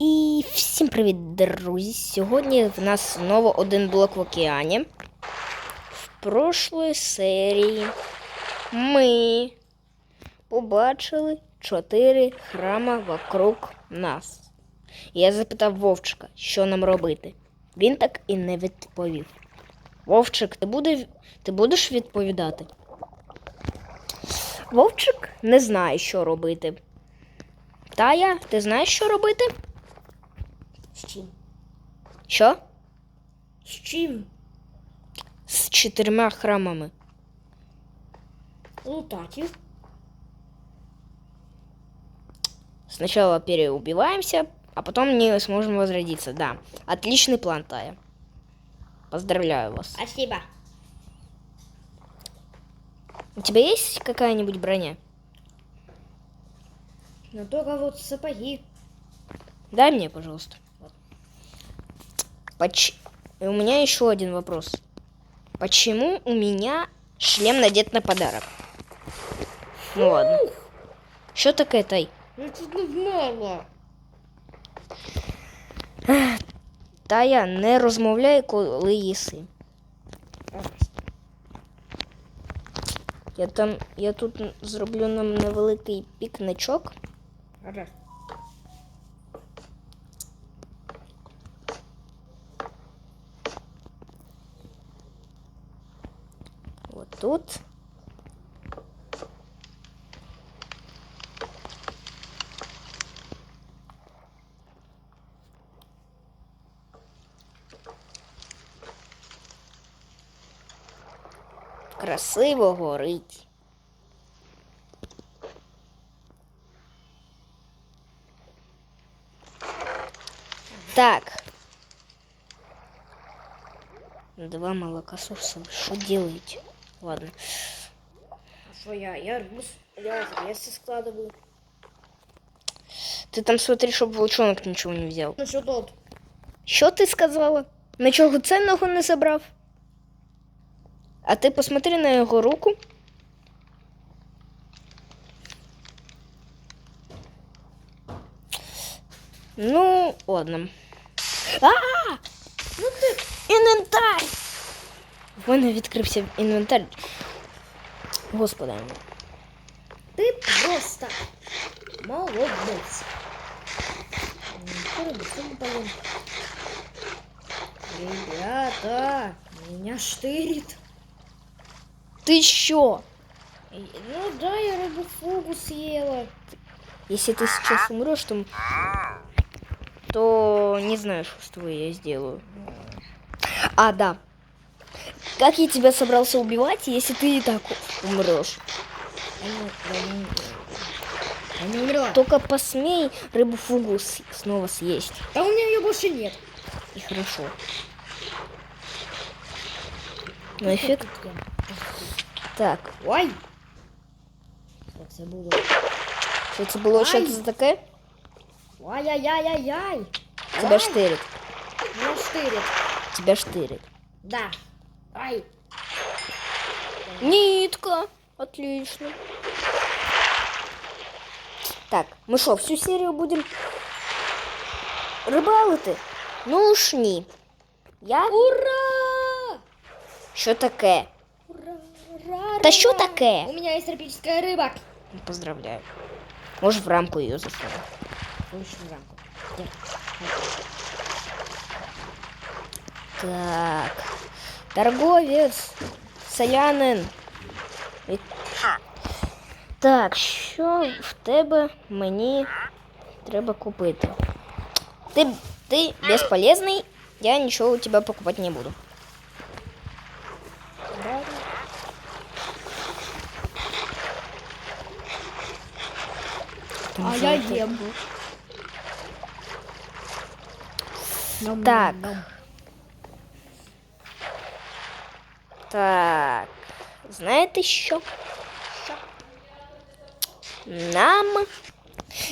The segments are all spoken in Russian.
І всім привіт, друзі! Сьогодні в нас знову один блок в океані. В прошлої серії ми побачили чотири храма вокруг нас. Я запитав Вовчика, що нам робити. Він так і не відповів. Вовчик, ти, буде, ти будеш відповідати? Вовчик не знає, що робити. Тая, ти знаєш, що робити? З чим? Що? З чим? З чотирма храмами. Лутатів. Сначала переубиваемся, а потом не сможем возродиться. Да, отличный план, Тая. Поздравляю вас. Спасибо. У тебя есть какая-нибудь броня? Но только вот сапоги. Дай мне, пожалуйста. Поч- И у меня еще один вопрос. Почему у меня шлем надет на подарок? Ну ладно. Что такое, Тай? Ну тут не знала. Тая, не розмовляй, коли їси. Я там, я тут зроблю нам невеликий пікничок. Ага. Вот тут. Красиво горить. Так. Два молокососа. Что делаете? Ладно. А що я? Я рис. Я рис складываю. Ти там смотри, щоб волчонок нічого не взяв. Ну що тут? Що ти сказала? Нічого ценного не забрав? А ти посмотри на його руку. Ну, ладно. А! -а, -а! Ну ти інвентар! В мене відкрився інвентар. Господи. Ти просто молодець. Ребята, меня штырит. Що? И- Ну да, я рыбу фугу съела. Если ты сейчас умрешь, то, то не знаю, что с тобой я сделаю. А, да. Как я тебя собрался убивать, если ты и так умрешь? Я не, умерла. Только посмей рыбу фугу снова съесть. Да у меня ее больше нет. И хорошо. Эффект. Так, Ой! Я буду. что это было Ай. что-то за такое? Ай-яй-яй-яй-яй. Тебя штырит. Меня штырит. Тебя штырит. Да. Ай. Нитка. Отлично. Так, мы что, всю серию будем рыбалити? Ну уж ні. Я? Ура! Що таке? Ура! Ура! Та що таке? У меня есть тропическая рыба. Поздравляю. Можешь в рамку ее засунуть. Лучше в рамку. Так. Торговець. Селянин. І- Так, що в тебе мені треба купити? Ти, ти безполезний, я нічого у тебе покупати не буду. А я ем. Так. Так. Знаєте що? Нам.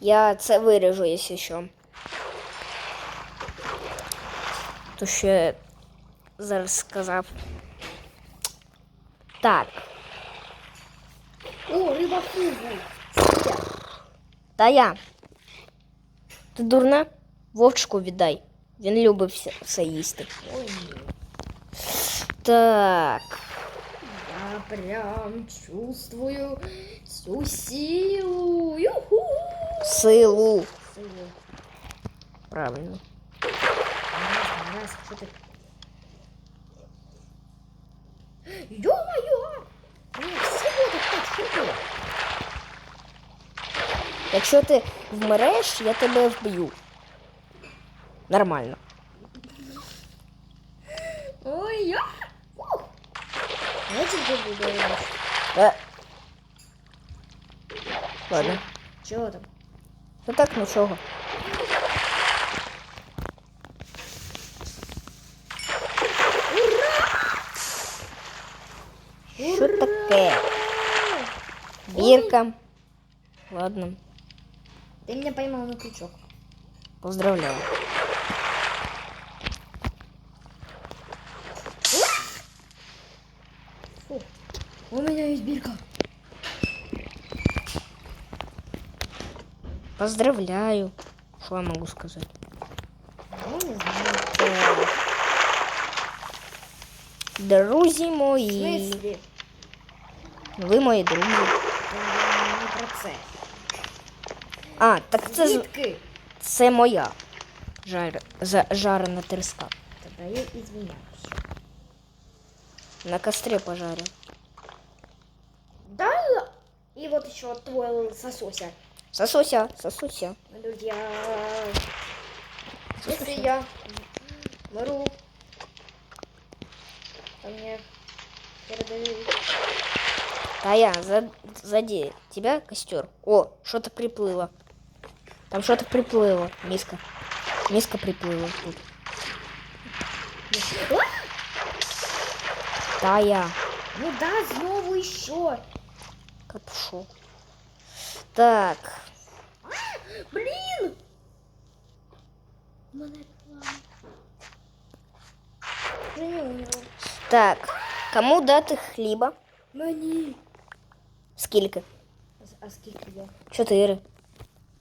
Я це виріжу, якщо що. То що я зараз сказав. Так. О, рыба фугу. Та я. Ти дурна? Вовчику віддай. Він любить все, все їсти. Ой, ні. так. Я прям чувствую всю силу. Юху! Силу. Силу. Правильно. Раз, раз, що ти? Ё-моё! Так хватило. Якщо ти я тебе вб'ю. Нормально. Ой, я. Знаете, где буду Е. Ладно. Чего там? Ну так нічого. Що таке? Бірка. Ладно, Ты меня поймал на крючок. поздравляю. У меня есть бирка. Поздравляю. Що я можу сказати? Ну, не знаю. Друзі В мої. смысле? Ви мої друзі. Я не про це. А, так це, з- Звідки? це моя жар, за, жарена треска. Тогда я извиняюсь. На костре пожарю. И вот еще твой сосося. Сосуся, сосуся. Друзья, если я мру, то мне передают. Та я, за, сзади тебя костер. О, что-то приплыло. Там что-то приплыло. Миска. Миска приплыла тут. Та я. Ну да, знову еще. Капшо. Так. Блин! Мене план. Мені у нього. Так. Кому дати хліба? Мені. Скільки? А- А скільки я? Чотири.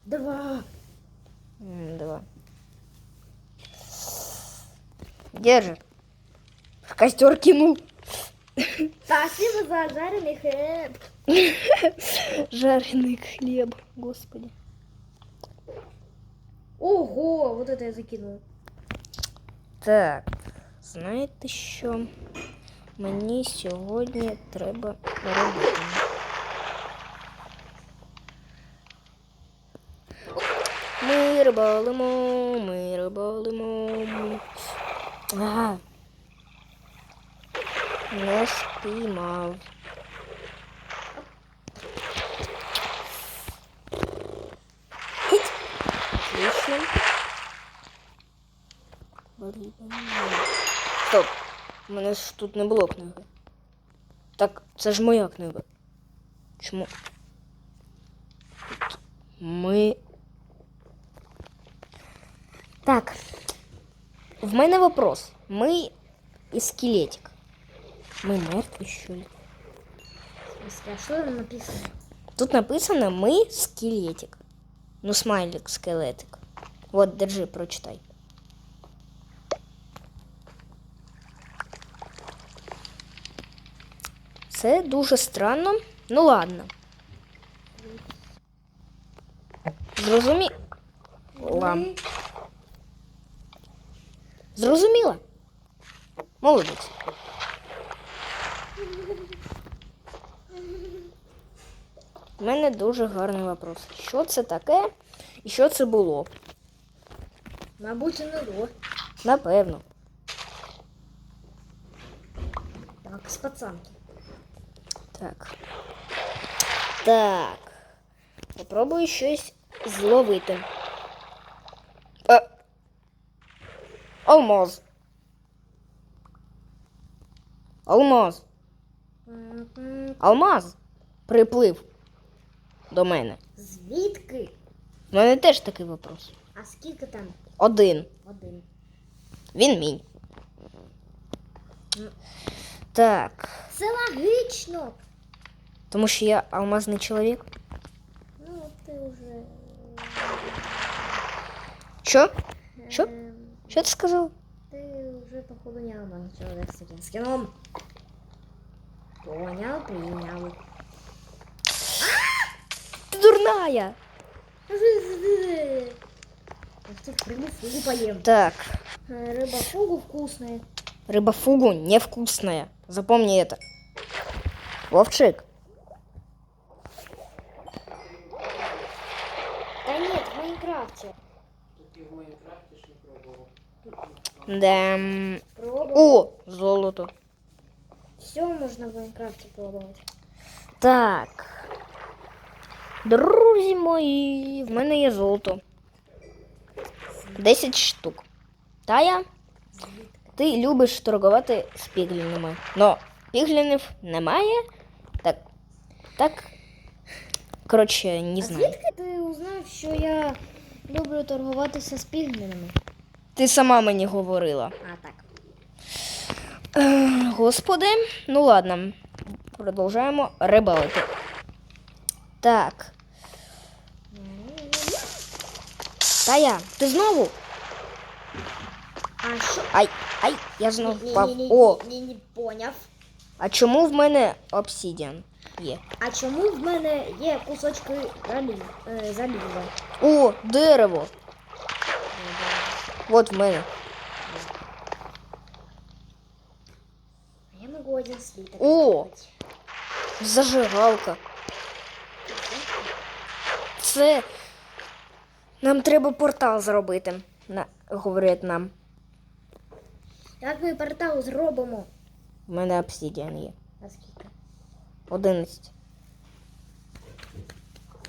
Два. М, Два. Держи. В костер кинул. Спасибо за жарений хліб. Жареный хлеб, господи. Ого, вот это я закинула. Так, знаєте що? Мені сьогодні треба робити. Ми рибалимо, ми рибалимо. Ми... Ага. Не спіймав. Отлично. Стоп. У мене ж тут не було книги. Так, це ж моя книга. Чому? Ми. Так. В мене вопрос. Ми і скелетик. Ми мертві, що ли? А там написано? Тут написано ми скелетик. Ну, смайлик, скелетик. Вот, держи, прочитай. Це дуже странно. Ну ладно. Зрозумі... Лам. Зрозуміла? Молодець. У мене дуже гарний вопрос. Що це таке і що це було? Мабуть, НЛО. Напевно. Так, з пацанки. Так. Так. Попробую щось зловити. Е. Алмаз. Алмаз. Алмаз приплив до мене. Звідки? У мене теж такий вопрос. А скільки там? Один. Один. Він мій. Ну. Так. Це логічно. Тому що я алмазний чоловік. Ну, ти вже. Що? Що? Ем, Що ти сказав? Ты уже походу не надо человек с этим скином. Понял, принял. Ти дурная. Я тут рыбу фугу поем. Так, Э, Рыба фугу вкусная. рыба фугу невкусная. Запомни это. Вовчик, Да нет, в Майнкрафте. да. м, Пробовал. О, золото. Все можно в Майнкрафте пробовать. Так. Друзі мої, в мене є золото. 10 штук. Тая, ти любиш торгувати з піглінами. Но піглінів немає. Так. Так. Коротше, не а звідки ти узнав, що я люблю торгуватися з піглінами? Ти сама мені говорила. А, так. Е, Господи, ну ладно. Продовжаємо рибалити. Так. Тая, ти знову? А що? Ай, ай, я знову впав. О, не, не поняв. а чому в мене обсідіан є? А чому в мене є кусочки ралі- е, заліза? О, дерево. От в мене. Я можу один слиток. О! зробити. Зажигалка. Це. Нам треба портал зробити. На, говорять нам. Як ми портал зробимо? В мене обсідіан є. А скільки? 11.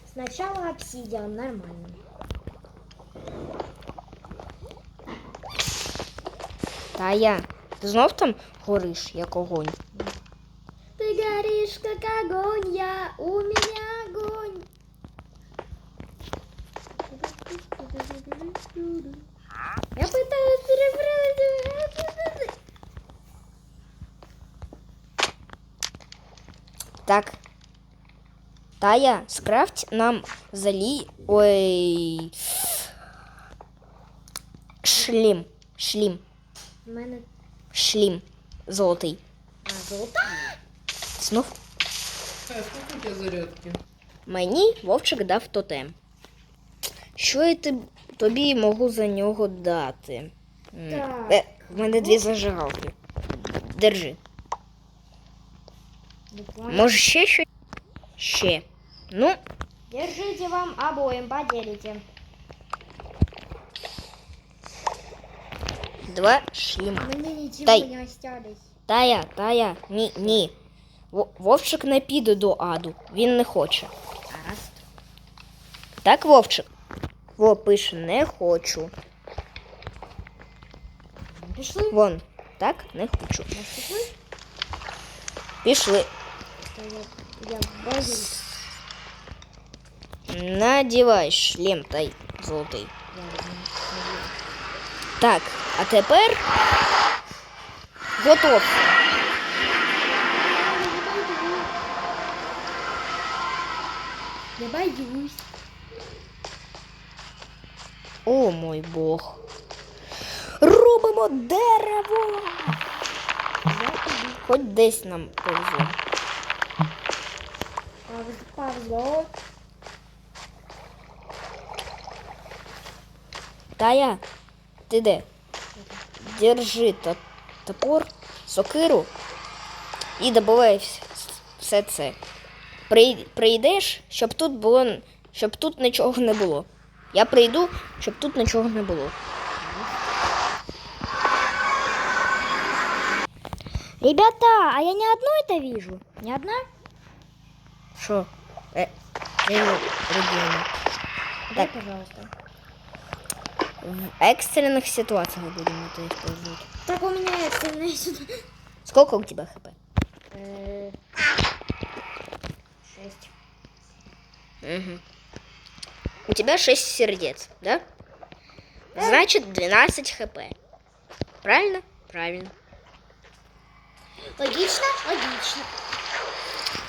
Спочатку обсидіан, нормально. Тая, ти знов там гориш, як огонь? Ты горишь, как огонь, я, у меня огонь. Я пытаюсь переправить. Так. Тая, скрафть нам залі. Ой. Шлім. Шлім. У мене Шлім. Золотий. а, золота. Знов. А сколько у тебя зарядки? Мені вовчик дав тотем. Що я тиб- Тобі можу за нього дати? Так. Е, в мене дві зажигалки. Держи. Може ще щось? Ще. Ну, Держите вам обоим, поделите. два шліма. Мне ничего Дай. не осталось. Тая, тая, ні, ні. Во- Вовчик не піде до аду. Він не хоче. Раз. Так, Вовчик? Во пише, не хочу. Пішли? Вон, так, не хочу. Пішли? Пішли. То я, я боюсь. Надівай шлем та й золотий. Я не Так, а тепер готов. Я боюсь. О мой Бог. Робимо дерево. Хоч десь нам повезло. Повзло. Тая, ти де? Держи топор, сокиру і добувай все це. Прийдеш, щоб тут було, щоб тут нічого не було. Я прийду, щоб тут нічого не було. Ребята, а я не одну это вижу. Не одна? Що? Е, я розумію. Дай, Так. пожалуйста. В экстренных ситуациях будем это использовать. Так у меня экстренная сюда. Сколько у тебя хп? Э, Шесть. Угу. У тебя 6 сердец, да? Значит, 12 хп. Правильно? Правильно. Логично? Логично.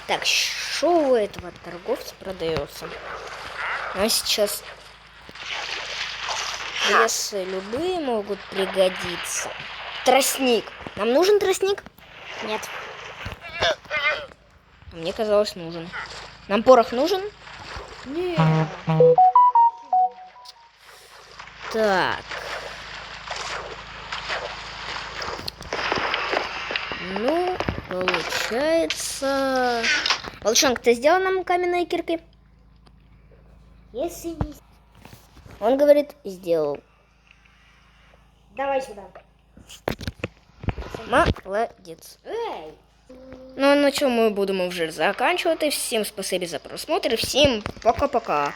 Так, что у этого торговца продается? Он сейчас Если любые могут пригодиться. Тростник. Нам нужен тростник? Нет. Мне казалось, нужен. Нам порох нужен? Нет. Так. Ну, получается... Волчонок, ты сделал нам каменные кирки? Если не... Он говорит, сделал. Давай сюда. Молодець. Эй! Ну, а на цьому ми будемо вже закінчувати. Всім спасибі за просмотр. Всім пока-пока.